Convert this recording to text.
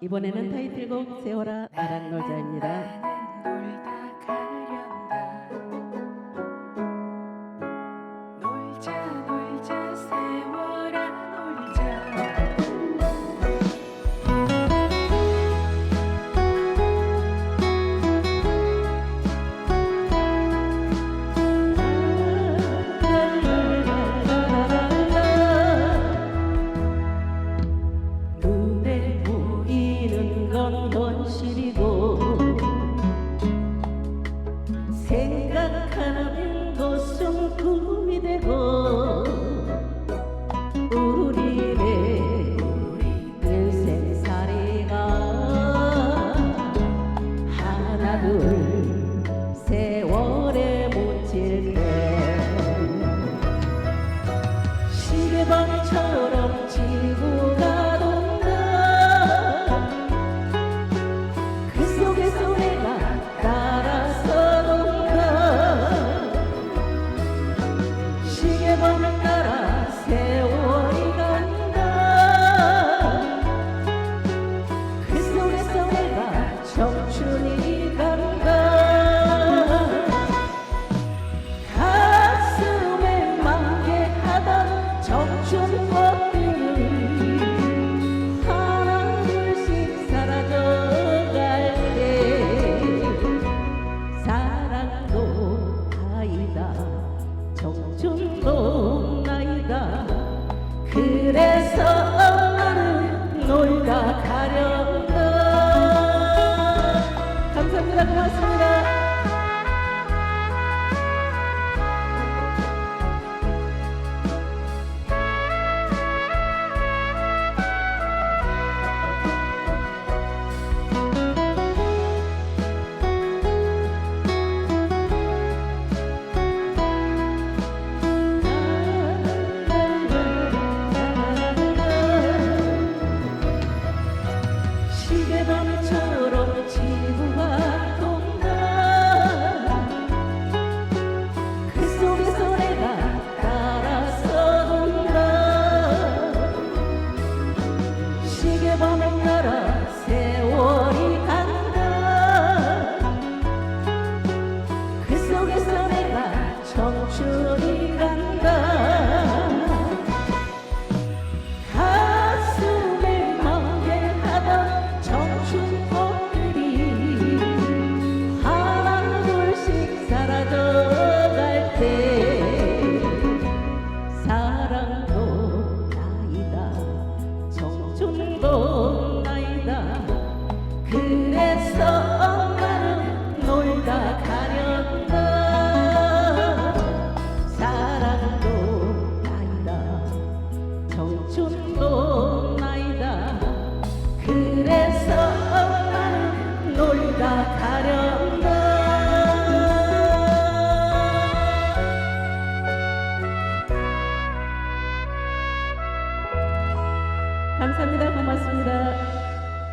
이번에는 타이틀곡 세월아 나랑 놀자입니다. 생각하면 도숨 품이 되고 우리의 인생살이가 하나 둘 세월에 묻힐 때 시계방처럼 Thank you. 그래서 দেখার